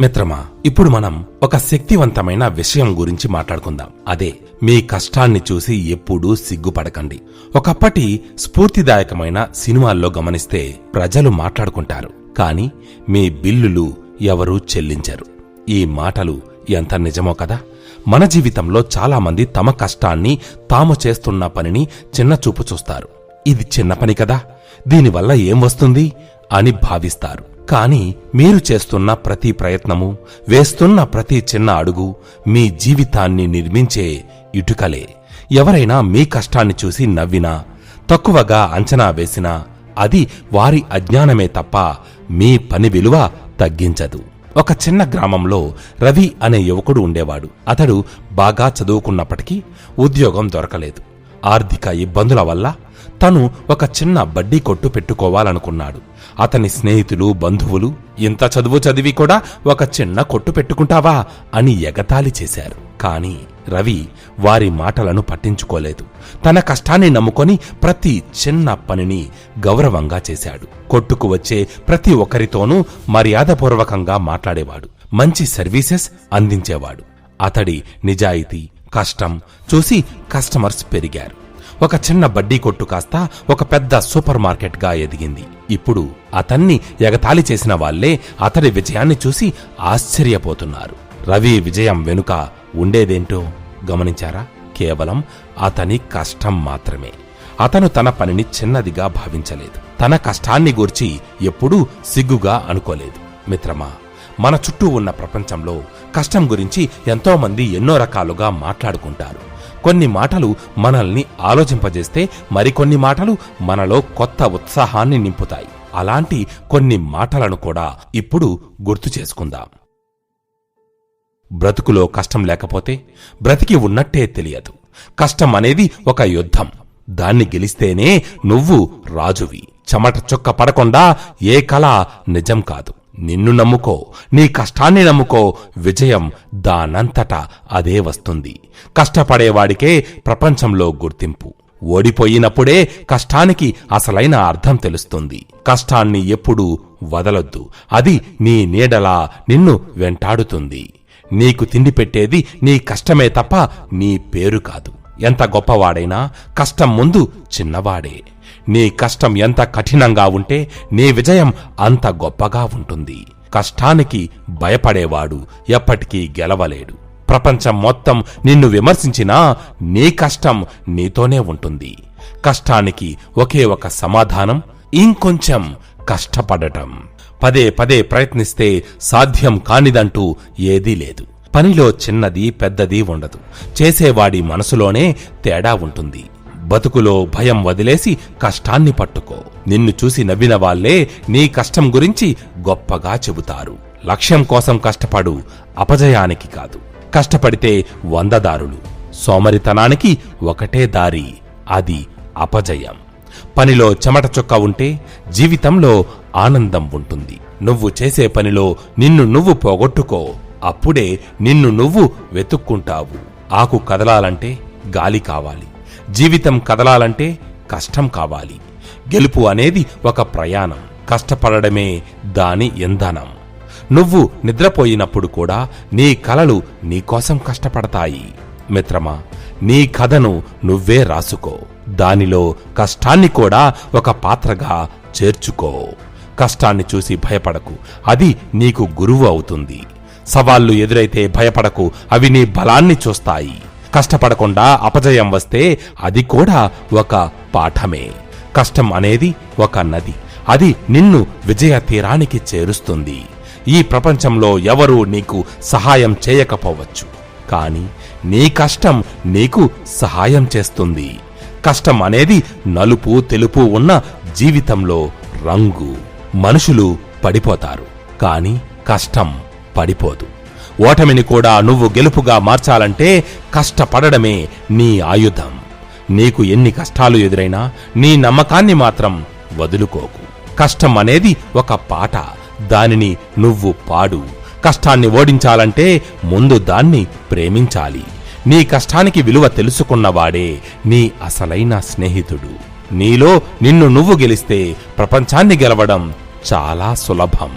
మిత్రమా ఇప్పుడు మనం ఒక శక్తివంతమైన విషయం గురించి మాట్లాడుకుందాం. అదే మీ కష్టాన్ని చూసి ఎప్పుడూ సిగ్గుపడకండి. ఒకప్పటి స్ఫూర్తిదాయకమైన సినిమాల్లో గమనిస్తే ప్రజలు మాట్లాడుకుంటారు. కాని మీ బిల్లులు ఎవరూ చెల్లించరు. ఈ మాటలు ఎంత నిజమో కదా? మన జీవితంలో చాలామంది తమ కష్టాన్ని తాము చేస్తున్న పనిని చిన్నచూపు చూస్తారు. ఇది చిన్న పని కదా? దీనివల్ల ఏం వస్తుంది? అని భావిస్తారు. కానీ మీరు చేస్తున్న ప్రతి ప్రయత్నము వేస్తున్న ప్రతి చిన్న అడుగు మీ జీవితాన్ని నిర్మించే ఇటుకలే. ఎవరైనా మీ కష్టాన్ని చూసి నవ్వినా తక్కువగా అంచనా వేసినా అది వారి అజ్ఞానమే తప్ప మీ పని విలువ తగ్గించదు. ఒక చిన్న గ్రామంలో రవి అనే యువకుడు ఉండేవాడు. అతడు బాగా చదువుకున్నప్పటికీ ఉద్యోగం దొరకలేదు. ఆర్థిక ఇబ్బందుల వల్ల తను ఒక చిన్న బడ్డీ కొట్టు పెట్టుకోవాలనుకున్నాడు. అతని స్నేహితులు బంధువులు ఇంత చదువు చదివి కూడా ఒక చిన్న కొట్టు పెట్టుకుంటావా? అని ఎగతాళి చేశారు. కాని రవి వారి మాటలను పట్టించుకోలేదు. తన కష్టాన్ని నమ్ముకొని ప్రతి చిన్న పనిని గౌరవంగా చేశాడు. కొట్టుకు వచ్చే ప్రతి ఒక్కరితోనూ మర్యాదపూర్వకంగా మాట్లాడేవాడు. మంచి సర్వీసెస్ అందించేవాడు. అతడి నిజాయితీ కష్టం చూసి కస్టమర్స్ పెరిగారు. ఒక చిన్న బడ్డీ కొట్టు కాస్త ఒక పెద్ద సూపర్ మార్కెట్గా ఎదిగింది. ఇప్పుడు అతన్ని ఎగతాళి చేసిన వాళ్ళే అతడి విజయాన్ని చూసి ఆశ్చర్యపోతున్నారు. రవి విజయం వెనుక ఉండేదేంటో గమనించారా? కేవలం అతని కష్టం మాత్రమే. అతను తన పనిని చిన్నదిగా భావించలేదు. తన కష్టాన్ని గూర్చి ఎప్పుడూ సిగ్గుగా అనుకోలేదు. మిత్రమా మన చుట్టూ ఉన్న ప్రపంచంలో కష్టం గురించి ఎంతోమంది ఎన్నో రకాలుగా మాట్లాడుకుంటారు. కొన్ని మాటలు మనల్ని ఆలోచింపజేస్తే మరికొన్ని మాటలు మనలో కొత్త ఉత్సాహాన్ని నింపుతాయి. అలాంటి కొన్ని మాటలను కూడా ఇప్పుడు గుర్తు చేసుకుందాం. బ్రతుకులో కష్టం లేకపోతే బ్రతికి ఉన్నట్టే తెలియదు. కష్టం అనేది ఒక యుద్ధం. దాన్ని గెలిస్తేనే నువ్వు రాజువి. చెమట చుక్క పడకుండా ఏ కళ నిజం కాదు. నిన్ను నమ్ముకో నీ కష్టాన్ని నమ్ముకో విజయం దానంతటా అదే వస్తుంది. కష్టపడేవాడికే ప్రపంచంలో గుర్తింపు. ఓడిపోయినప్పుడే కష్టానికి అసలైన అర్థం తెలుస్తుంది. కష్టాన్ని ఎప్పుడూ వదలొద్దు. అది నీ నీడలా నిన్ను వెంటాడుతుంది. నీకు తిండి పెట్టేది నీ కష్టమే తప్ప నీ పేరు కాదు. ఎంత గొప్పవాడైనా కష్టం ముందు చిన్నవాడే. నీ కష్టం ఎంత కఠినంగా ఉంటే నీ విజయం అంత గొప్పగా ఉంటుంది. కష్టానికి భయపడేవాడు ఎప్పటికీ గెలవలేడు. ప్రపంచం మొత్తం నిన్ను విమర్శించినా నీ కష్టం నీతోనే ఉంటుంది. కష్టానికి ఒకే ఒక సమాధానం ఇంకొంచెం కష్టపడటం. పదే పదే ప్రయత్నిస్తే సాధ్యం కానిదంటూ ఏదీ లేదు. పనిలో చిన్నది పెద్దది ఉండదు. చేసేవాడి మనసులోనే తేడా ఉంటుంది. బతుకులో భయం వదిలేసి కష్టాన్ని పట్టుకో. నిన్ను చూసి నవ్విన వాళ్ళే నీ కష్టం గురించి గొప్పగా చెబుతారు. లక్ష్యం కోసం కష్టపడు అపజయానికి కాదు. కష్టపడితే వందదారులు సోమరితనానికి ఒకటే దారి అది అపజయం. పనిలో చెమట చుక్క ఉంటే జీవితంలో ఆనందం ఉంటుంది. నువ్వు చేసే పనిలో నిన్ను నువ్వు పోగొట్టుకో. అప్పుడే నిన్ను నువ్వు వెతుక్కుంటావు. ఆకు కదలాలంటే గాలి కావాలి. జీవితం కదలాలంటే కష్టం కావాలి. గెలుపు అనేది ఒక ప్రయాణం. కష్టపడడమే దాని ఇంధనం నువ్వు నిద్రపోయినప్పుడు కూడా నీ కలలు నీకోసం కష్టపడతాయి. మిత్రమా నీ కథను నువ్వే రాసుకో. దానిలో కష్టాన్ని కూడా ఒక పాత్రగా చేర్చుకో. కష్టాన్ని చూసి భయపడకు. అది నీకు గురువు అవుతుంది. సవాళ్ళు ఎదురైతే భయపడకు. అవి నీ బలాన్ని చూస్తాయి. కష్టపడకుండా అపజయం వస్తే అది కూడా ఒక పాఠమే. కష్టం అనేది ఒక నది. అది నిన్ను విజయ తీరానికి చేరుస్తుంది. ఈ ప్రపంచంలో ఎవరూ నీకు సహాయం చేయకపోవచ్చు. కానీ నీ కష్టం నీకు సహాయం చేస్తుంది. కష్టం అనేది నలుపు తెలుపు ఉన్న జీవితంలో రంగు. మనుషులు పడిపోతారు. కానీ కష్టం పడిపోదు. ఓటమిని కూడా నువ్వు గెలుపుగా మార్చాలంటే కష్టపడడమే నీ ఆయుధం. నీకు ఎన్ని కష్టాలు ఎదురైనా నీ నమ్మకాన్ని మాత్రం వదులుకోకు. కష్టం అనేది ఒక పాట. దానిని నువ్వు పాడు. కష్టాన్ని ఓడించాలంటే ముందు దాన్ని ప్రేమించాలి. నీ కష్టానికి విలువ తెలుసుకున్నవాడే నీ అసలైన స్నేహితుడు. నీలో నిన్ను నువ్వు గెలిస్తే ప్రపంచాన్ని గెలవడం చాలా సులభం.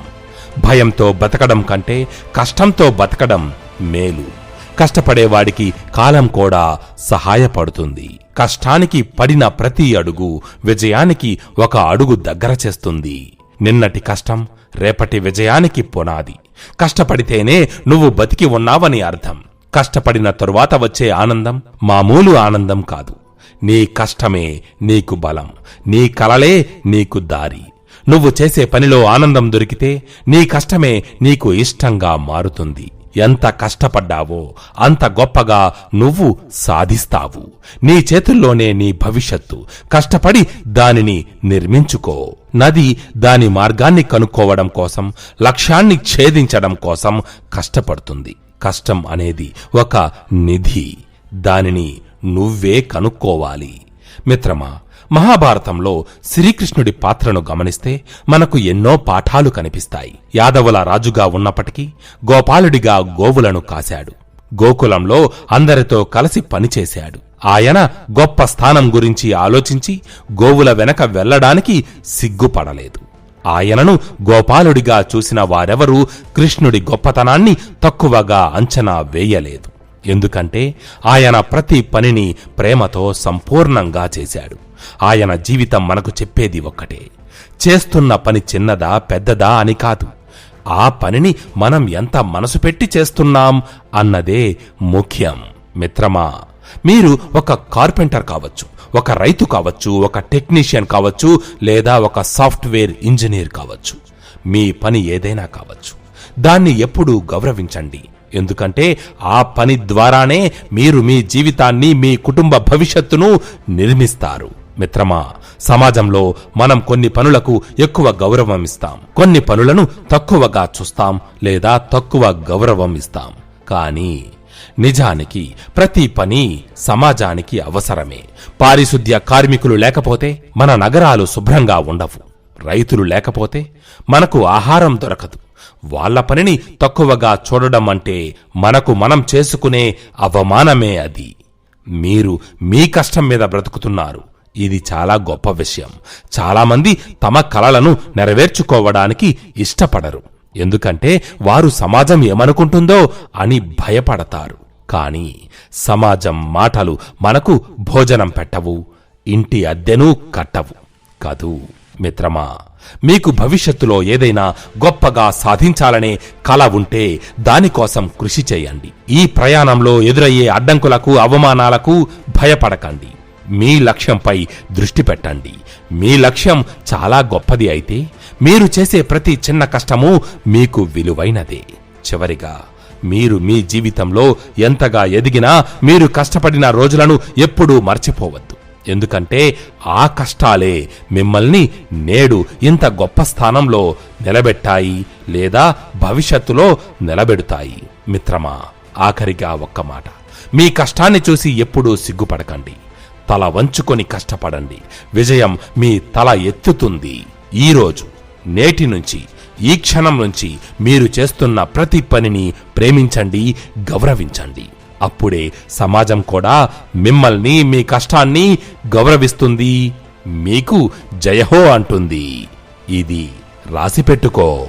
భయంతో బతకడం కంటే కష్టంతో బతకడం మేలు. కష్టపడేవాడికి కాలం కూడా సహాయపడుతుంది. కష్టానికి పడిన ప్రతి అడుగు విజయానికి ఒక అడుగు దగ్గర చేస్తుంది. నిన్నటి కష్టం రేపటి విజయానికి పునాది. కష్టపడితేనే నువ్వు బతికి ఉన్నావని అర్థం. కష్టపడిన తరువాత వచ్చే ఆనందం మామూలు ఆనందం కాదు. నీ కష్టమే నీకు బలం. నీ కలలే నీకు దారి. నువ్వు చేసే పనిలో ఆనందం దొరికితే నీ కష్టమే నీకు ఇష్టంగా మారుతుంది. ఎంత కష్టపడ్డావో అంత గొప్పగా నువ్వు సాధిస్తావు. నీ చేతుల్లోనే నీ భవిష్యత్తు. కష్టపడి దానిని నిర్మించుకో. నది దాని మార్గాన్ని కనుక్కోవడం కోసం లక్ష్యాన్ని ఛేదించడం కోసం కష్టపడుతుంది. కష్టం అనేది ఒక నిధి. దానిని నువ్వే కనుక్కోవాలి. మిత్రమా మహాభారతంలో శ్రీకృష్ణుడి పాత్రను గమనిస్తే మనకు ఎన్నో పాఠాలు కనిపిస్తాయి. యాదవుల రాజుగా ఉన్నప్పటికీ గోపాలుడిగా గోవులను కాశాడు. గోకులంలో అందరితో కలిసి పనిచేశాడు. ఆయన గొప్ప స్థానం గురించి ఆలోచించి గోవుల వెనక వెళ్ళడానికి సిగ్గుపడలేదు. ఆయనను గోపాలుడిగా చూసిన వారెవరూ కృష్ణుడి గొప్పతనాన్ని తక్కువగా అంచనా వేయలేదు. ఎందుకంటే ఆయన ప్రతి పనిని ప్రేమతో సంపూర్ణంగా చేశాడు. ఆయన జీవితం మనకు చెప్పేది ఒక్కటే. చేస్తున్న పని చిన్నదా పెద్దదా అని కాదు. ఆ పనిని మనం ఎంత మనసు పెట్టి చేస్తున్నాం అన్నదే ముఖ్యం. మిత్రమా మీరు ఒక కార్పెంటర్ కావచ్చు ఒక రైతు కావచ్చు ఒక టెక్నీషియన్ కావచ్చు లేదా ఒక సాఫ్ట్వేర్ ఇంజనీర్ కావచ్చు. మీ పని ఏదైనా కావచ్చు. దాన్ని ఎప్పుడూ గౌరవించండి. ఎందుకంటే ఆ పని ద్వారానే మీరు మీ జీవితాన్ని మీ కుటుంబ భవిష్యత్తును నిర్మిస్తారు. మిత్రమా సమాజంలో మనం కొన్ని పనులకు ఎక్కువ గౌరవం ఇస్తాం కొన్ని పనులను తక్కువగా చూస్తాం లేదా తక్కువ గౌరవం ఇస్తాం కానీ నిజానికి ప్రతి పని సమాజానికి అవసరమే. పారిశుద్ధ్య కార్మికులు లేకపోతే మన నగరాలు శుభ్రంగా ఉండవు. రైతులు లేకపోతే మనకు ఆహారం దొరకదు. వాళ్ళ పనిని తక్కువగా చూడడం అంటే మనకు మనం చేసుకునే అవమానమే అది. మీరు మీ కష్టం మీద బ్రతుకుతున్నారు. ఇది చాలా గొప్ప విషయం. చాలామంది తమ కలలను నెరవేర్చుకోవడానికి ఇష్టపడరు. ఎందుకంటే వారు సమాజం ఏమనుకుంటుందో అని భయపడతారు. కానీ సమాజం మాటలు మనకు భోజనం పెట్టవు ఇంటి అద్దెను కట్టవు. కాదు మిత్రమా మీకు భవిష్యత్తులో ఏదైనా గొప్పగా సాధించాలనే కళ ఉంటే దానికోసం కృషి చేయండి. ఈ ప్రయాణంలో ఎదురయ్యే అడ్డంకులకు అవమానాలకు భయపడకండి. మీ లక్ష్యంపై దృష్టి పెట్టండి. మీ లక్ష్యం చాలా గొప్పది అయితే మీరు చేసే ప్రతి చిన్న కష్టము మీకు విలువైనదే. చివరిగా మీరు మీ జీవితంలో ఎంతగా ఎదిగినా మీరు కష్టపడిన రోజులను ఎప్పుడూ మర్చిపోవద్దు. ఎందుకంటే ఆ కష్టాలే మిమ్మల్ని నేడు ఇంత గొప్ప స్థానంలో నిలబెట్టాయి లేదా భవిష్యత్తులో నిలబెడతాయి. మిత్రమా ఆఖరిగా ఒక్క మాట. మీ కష్టాన్ని చూసి ఎప్పుడూ సిగ్గుపడకండి. తల వంచుకొని కష్టపడండి. విజయం మీ తల ఎత్తుతుంది. ఈరోజు నేటి నుంచి ఈ క్షణం నుంచి మీరు చేస్తున్న ప్రతి పనిని ప్రేమించండి గౌరవించండి. అప్పుడే సమాజం కూడా మిమ్మల్ని మీ కష్టాన్ని గౌరవిస్తుంది. మీకు జయహో అంటుంది. ఇది రాసిపెట్టుకో